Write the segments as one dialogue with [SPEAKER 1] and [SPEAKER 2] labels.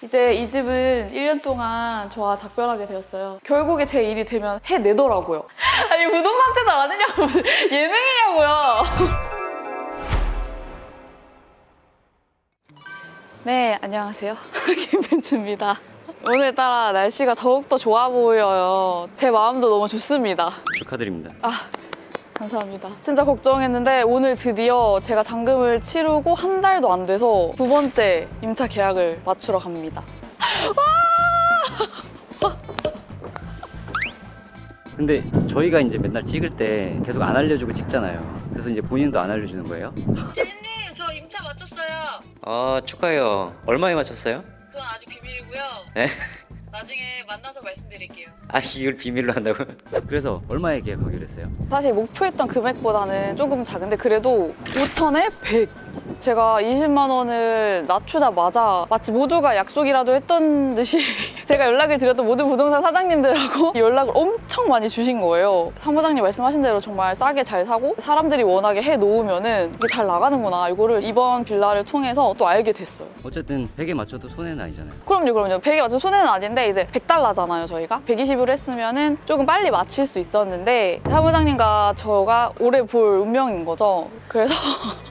[SPEAKER 1] 이제 이 집은 1년 동안 저와 작별하게 되었어요. 결국에 제 일이 되면 해내더라고요. 아니, 부동산 채널 아니냐고, 무슨 예능이냐고요. 네, 안녕하세요. 김벤츠입니다. 오늘따라 날씨가 더욱더 좋아 보여요. 제 마음도 너무 좋습니다.
[SPEAKER 2] 축하드립니다.
[SPEAKER 1] 아, 감사합니다. 진짜 걱정했는데 오늘 드디어 제가 잔금을 치르고 한 달도 안 돼서 두 번째 임차 계약을 맞추러 갑니다.
[SPEAKER 2] 근데 저희가 이제 맨날 찍을 때 계속 안 알려주고 찍잖아요. 그래서 이제 본인도 안 알려주는 거예요?
[SPEAKER 3] 대리님 저 임차 맞췄어요.
[SPEAKER 2] 아 축하해요. 얼마에 맞췄어요?
[SPEAKER 3] 그건 아직 비밀이고요.
[SPEAKER 2] 네?
[SPEAKER 3] 나중에 만나서 말씀드릴게요.
[SPEAKER 2] 아 이걸 비밀로 한다고? 그래서 얼마에 계약하기로 했어요?
[SPEAKER 1] 사실 목표했던 금액보다는 조금 작은데 그래도 5천에 100. 제가 20만 원을 낮추자마자 마치 모두가 약속이라도 했던 듯이 제가 연락을 드렸던 모든 부동산 사장님들하고 연락을 엄청 많이 주신 거예요. 사무장님 말씀하신 대로 정말 싸게 잘 사고 사람들이 워낙에 해 놓으면은 이게 잘 나가는구나 이거를 이번 빌라를 통해서 또 알게 됐어요.
[SPEAKER 2] 어쨌든 100에 맞춰도 손해는 아니잖아요.
[SPEAKER 1] 그럼요, 그럼요. 100에 맞춰 손해는 아닌데 이제 100달러잖아요, 저희가. 120으로 했으면은 조금 빨리 맞힐 수 있었는데 사무장님과 저가 오래 볼 운명인 거죠. 그래서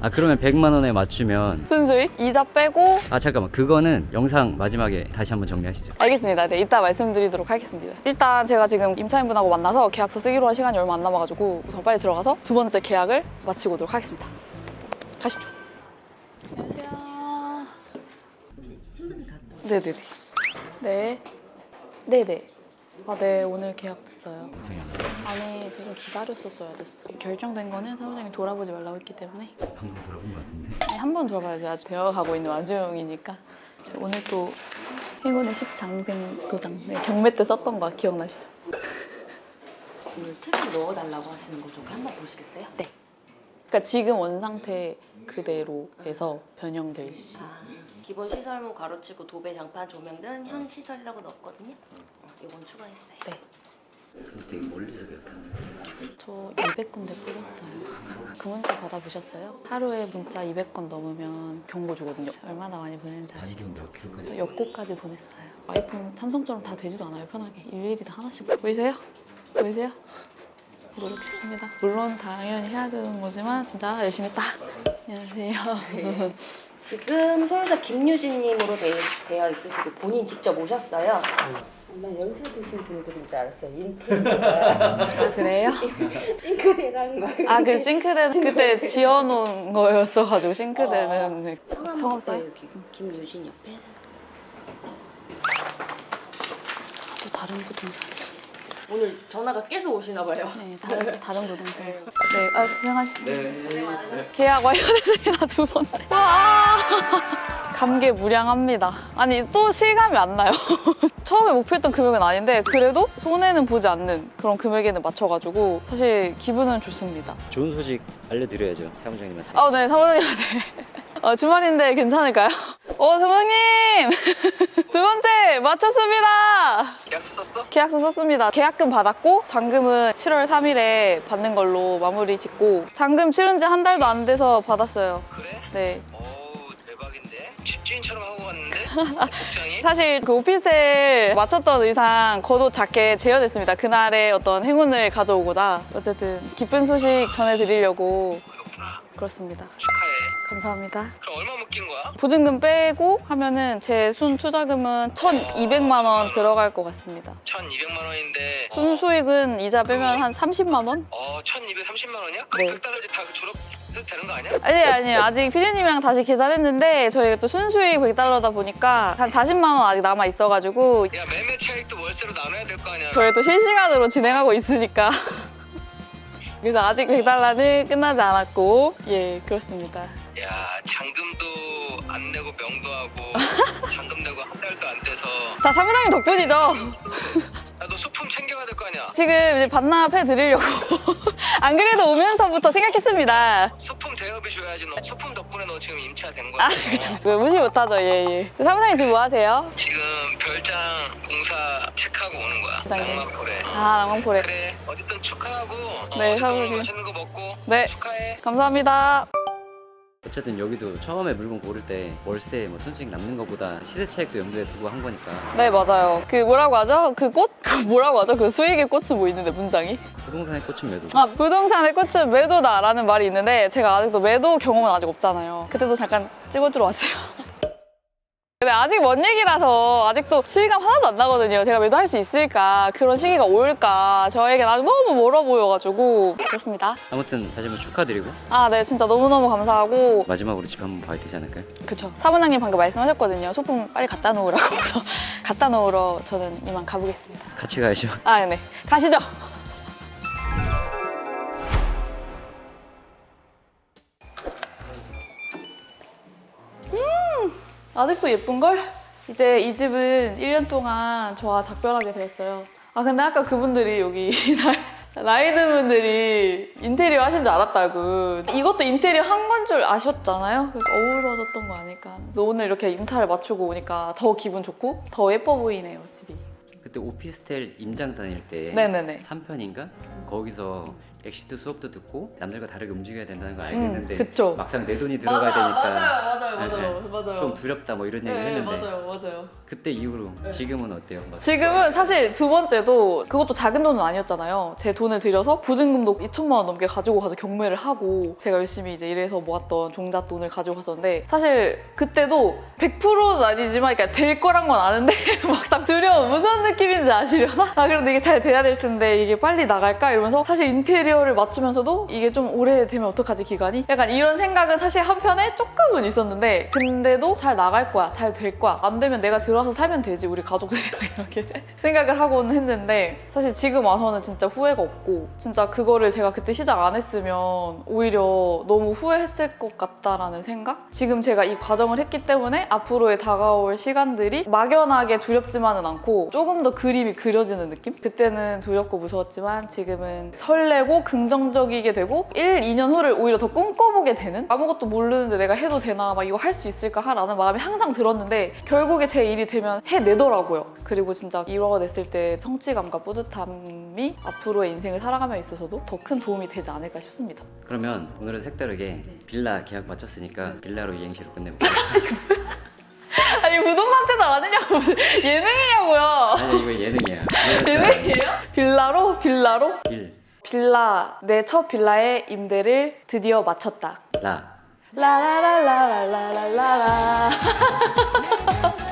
[SPEAKER 2] 아 그러면 100만 원에 맞추면
[SPEAKER 1] 순수익 이자 빼고
[SPEAKER 2] 아 잠깐만 그거는 영상 마지막에 다시 한번 정리하시죠.
[SPEAKER 1] 알겠습니다. 네, 이따 말씀드리도록 하겠습니다. 일단 제가 지금 임차인분하고 만나서 계약서 쓰기로 한 시간이 얼마 안 남아가지고 우선 빨리 들어가서 두 번째 계약을 마치고 오도록 하겠습니다. 가시죠. 안녕하세요. 네네네. 네. 네네. 아, 네. 오늘 계약됐어요. 아니, 제가 기다렸었어야 됐어. 결정된 거는 사무장님 돌아보지 말라고 했기 때문에
[SPEAKER 2] 방금 들어본 것 같은데.
[SPEAKER 1] 아니, 한번 돌아봐야죠. 아직 배워가고 있는 와중이니까. 저 오늘 또 행운의 10장생 도장. 네, 경매 때 썼던 거 기억나시죠?
[SPEAKER 4] 오늘 책을 넣어달라고 하시는 거좀 한번 보시겠어요?
[SPEAKER 1] 그러니까 지금 원 상태 그대로 해서 변형될 시.
[SPEAKER 4] 아, 기본 시설물 가로치고 도배, 장판, 조명 등 현 시설이라고 넣었거든요. 어, 이건 추가했어요.
[SPEAKER 1] 네.
[SPEAKER 2] 되게 멀리서 계약하네.
[SPEAKER 1] 저 200건대 뿌렸어요. 그 문자 받아보셨어요? 하루에 문자 200건 넘으면 경고 주거든요. 얼마나 많이 보내는지 아시겠죠?
[SPEAKER 2] 몇 킬로까지?
[SPEAKER 1] 역고까지 보냈어요. 아이폰 삼성처럼 다 되지도 않아요. 편하게 일일이 다 하나씩 보이세요? 보이세요? 노력했습니다. 물론 당연히 해야 되는 거지만 진짜 열심히 했다. 안녕하세요.
[SPEAKER 4] 지금 소유자 김유진님으로 되, 되어 있으시고 본인 직접 오셨어요. 정말 연세 드신 분들인 줄 알았어요. 인테리어가
[SPEAKER 1] 아 그래요?
[SPEAKER 4] 싱크대랑 막.
[SPEAKER 1] 아 그 싱크대는 그때 지어놓은 거였어가지고 싱크대는 네.
[SPEAKER 4] 성함
[SPEAKER 1] 성함사요?
[SPEAKER 4] 써요 여기. 김유진 옆에.
[SPEAKER 1] 또 다른 부동산.
[SPEAKER 4] 오늘 전화가 계속 오시나 봐요.
[SPEAKER 1] 네, 다른 다른 부동산에서. 네, 아 고생하셨습니다. 계약 완료됐습니다 두 번. 와, 감개무량합니다. 아니 또 실감이 안 나요. 처음에 목표했던 금액은 아닌데 그래도 손해는 보지 않는 그런 금액에는 맞춰가지고 사실 기분은 좋습니다.
[SPEAKER 2] 좋은 소식 알려드려야죠 사무장님한테.
[SPEAKER 1] 아, 네, 사무장님한테. 어, 주말인데 괜찮을까요? 어, 사무장님! 두 번째 맞췄습니다!
[SPEAKER 5] 계약서 썼어?
[SPEAKER 1] 계약서 썼습니다. 계약금 받았고, 잔금은 7월 3일에 받는 걸로 마무리 짓고, 잔금 치른 지 한 달도 안 돼서 받았어요.
[SPEAKER 5] 그래?
[SPEAKER 1] 네.
[SPEAKER 5] 집주인처럼 하고 갔는데? 복장이?
[SPEAKER 1] 사실 그 오피스텔 맞췄던 의상 겉옷 자켓 재현했습니다. 그날의 어떤 행운을 가져오고자. 어쨌든 기쁜 소식 전해드리려고
[SPEAKER 5] 그렇구나
[SPEAKER 1] 그렇습니다.
[SPEAKER 5] 축하해
[SPEAKER 1] 감사합니다.
[SPEAKER 5] 그럼 얼마 묶인 거야?
[SPEAKER 1] 보증금 빼고 하면은 제 순 투자금은 1,200만 원 들어갈 것 같습니다.
[SPEAKER 5] 1200만 원인데
[SPEAKER 1] 순수익은 이자 빼면 한 30만 원?
[SPEAKER 5] 어 1230만 원이야?
[SPEAKER 1] 네.
[SPEAKER 5] 그럼 100달러지 다 졸업 해도 되는 거 아니야?
[SPEAKER 1] 아니 아니요 아직 피디님이랑 다시 계산했는데 저희가 또 순수익 100달러다 보니까 한 40만 원 아직 남아 있어가지고
[SPEAKER 5] 야 매매 차익도 월세로 나눠야 될 거 아니야
[SPEAKER 1] 저희 또 실시간으로 진행하고 있으니까 그래서 아직 100달러는 끝나지 않았고 예 그렇습니다.
[SPEAKER 5] 야 잔금도 안 내고 명도 하고 잔금 내고 한 달도 안 돼서
[SPEAKER 1] 다 사무장님 덕분이죠.
[SPEAKER 5] 야 너 소품 챙겨야 될 거 아니야
[SPEAKER 1] 지금 이제 반납해 드리려고 안 그래도 오면서부터 생각했습니다.
[SPEAKER 5] 소품 대여비 줘야지 너 소품 덕분에 너 지금 임차 된 거야
[SPEAKER 1] 아 그쵸 왜 무시 못하죠 예 예. 사무장님 지금 뭐 하세요?
[SPEAKER 5] 지금 별장 공사 체크하고 오는 거야
[SPEAKER 1] 별장이요?
[SPEAKER 5] 낭만포래
[SPEAKER 1] 아 낭만포래.
[SPEAKER 5] 그래 어쨌든 축하하고 어,
[SPEAKER 1] 네,
[SPEAKER 5] 어쨌든
[SPEAKER 1] 사모님.
[SPEAKER 5] 맛있는 거 먹고
[SPEAKER 1] 네
[SPEAKER 5] 축하해
[SPEAKER 1] 감사합니다.
[SPEAKER 2] 어쨌든 여기도 처음에 물건 고를 때 월세 뭐 순수익 남는 것보다 시세 차익도 염두에 두고 한 거니까
[SPEAKER 1] 네 맞아요. 그 뭐라고 하죠? 그 꽃? 그 뭐라고 하죠? 그 수익의 꽃은 뭐 있는데 문장이?
[SPEAKER 2] 부동산의 꽃은 매도.
[SPEAKER 1] 아 부동산의 꽃은 매도다라는 말이 있는데 제가 아직도 매도 경험은 아직 없잖아요. 그때도 잠깐 찍어주러 왔어요. 근데 아직 먼 얘기라서 아직도 실감 하나도 안 나거든요. 제가 매도할 수 있을까 그런 시기가 올까 저에겐 아직 너무 멀어 보여가지고 그렇습니다.
[SPEAKER 2] 아무튼 다시 한번 축하드리고
[SPEAKER 1] 아 네 진짜 너무너무 감사하고
[SPEAKER 2] 마지막으로 집 한번 봐야 되지 않을까요?
[SPEAKER 1] 그쵸 사부장님 방금 말씀하셨거든요. 소품 빨리 갖다 놓으라고 그래서 갖다 놓으러 저는 이만 가보겠습니다.
[SPEAKER 2] 같이 가야죠.
[SPEAKER 1] 아 네 가시죠. 아직도 예쁜걸? 이제 이 집은 1년 동안 저와 작별하게 되었어요. 아, 근데 아까 그분들이 여기 나- 나이 든 분들이 인테리어 하신 줄 알았다고. 이것도 인테리어 한 건 줄 아셨잖아요? 그러니까 어우러졌던 거 아닐까. 또 오늘 이렇게 임차를 맞추고 오니까 더 기분 좋고 더 예뻐 보이네요, 집이.
[SPEAKER 2] 그때 오피스텔 임장 다닐 때
[SPEAKER 1] 네네네.
[SPEAKER 2] 3편인가? 거기서 엑시트 수업도 듣고 남들과 다르게 움직여야 된다는 걸
[SPEAKER 1] 음,
[SPEAKER 2] 알겠는데
[SPEAKER 1] 그쵸.
[SPEAKER 2] 막상 내 돈이 들어가야 되니까
[SPEAKER 1] 맞아요,
[SPEAKER 2] 네,
[SPEAKER 1] 맞아요, 맞아요.
[SPEAKER 2] 좀 두렵다 뭐 이런 얘기를
[SPEAKER 1] 네,
[SPEAKER 2] 했는데
[SPEAKER 1] 맞아요, 맞아요.
[SPEAKER 2] 그때 이후로
[SPEAKER 1] 네.
[SPEAKER 2] 지금은 어때요? 막
[SPEAKER 1] 지금은 사실 두 번째도 그것도 작은 돈은 아니었잖아요. 제 돈을 들여서 보증금도 2천만 원 넘게 가지고 가서 경매를 하고 제가 열심히 이제 일해서 모았던 종잣돈을 가지고 갔었는데 사실 그때도 100%는 아니지만 그러니까 될 거란 건 아는데 막상 두려워 무슨 느낌인지 아시려나? 아 그래도 이게 잘 돼야 될 텐데 이게 빨리 나갈까 이러면서 사실 인테리어 를 맞추면서도 이게 좀 오래되면 어떡하지 기간이? 약간 이런 생각은 사실 한편에 조금은 있었는데 근데도 잘 나갈 거야 잘 될 거야 안 되면 내가 들어와서 살면 되지 우리 가족들이랑 이렇게 생각을 하고는 했는데 사실 지금 와서는 진짜 후회가 없고 진짜 그거를 제가 그때 시작 안 했으면 오히려 너무 후회했을 것 같다라는 생각? 지금 제가 이 과정을 했기 때문에 앞으로의 다가올 시간들이 막연하게 두렵지만은 않고 조금 더 그림이 그려지는 느낌? 그때는 두렵고 무서웠지만 지금은 설레고 긍정적이게 되고 1, 2년 후를 오히려 더 꿈꿔보게 되는 아무것도 모르는데 내가 해도 되나 막 이거 할 수 있을까 라는 마음이 항상 들었는데 결국에 제 일이 되면 해내더라고요. 그리고 진짜 이루어냈을 때 성취감과 뿌듯함이 앞으로의 인생을 살아가며 있어서도 더 큰 도움이 되지 않을까 싶습니다.
[SPEAKER 2] 그러면 오늘은 색다르게
[SPEAKER 1] 네.
[SPEAKER 2] 빌라 계약 마쳤으니까 빌라로 이행시로 끝내볼게요.
[SPEAKER 1] 아니 부동산 채널 아니냐고 예능이냐고요.
[SPEAKER 2] 아니 이거 예능이야.
[SPEAKER 1] 예능이에요? 빌라로 빌라로
[SPEAKER 2] 빌,
[SPEAKER 1] 빌라 내 첫 빌라의 임대를 드디어 마쳤다.
[SPEAKER 2] 라.
[SPEAKER 1] 라라라라라라라라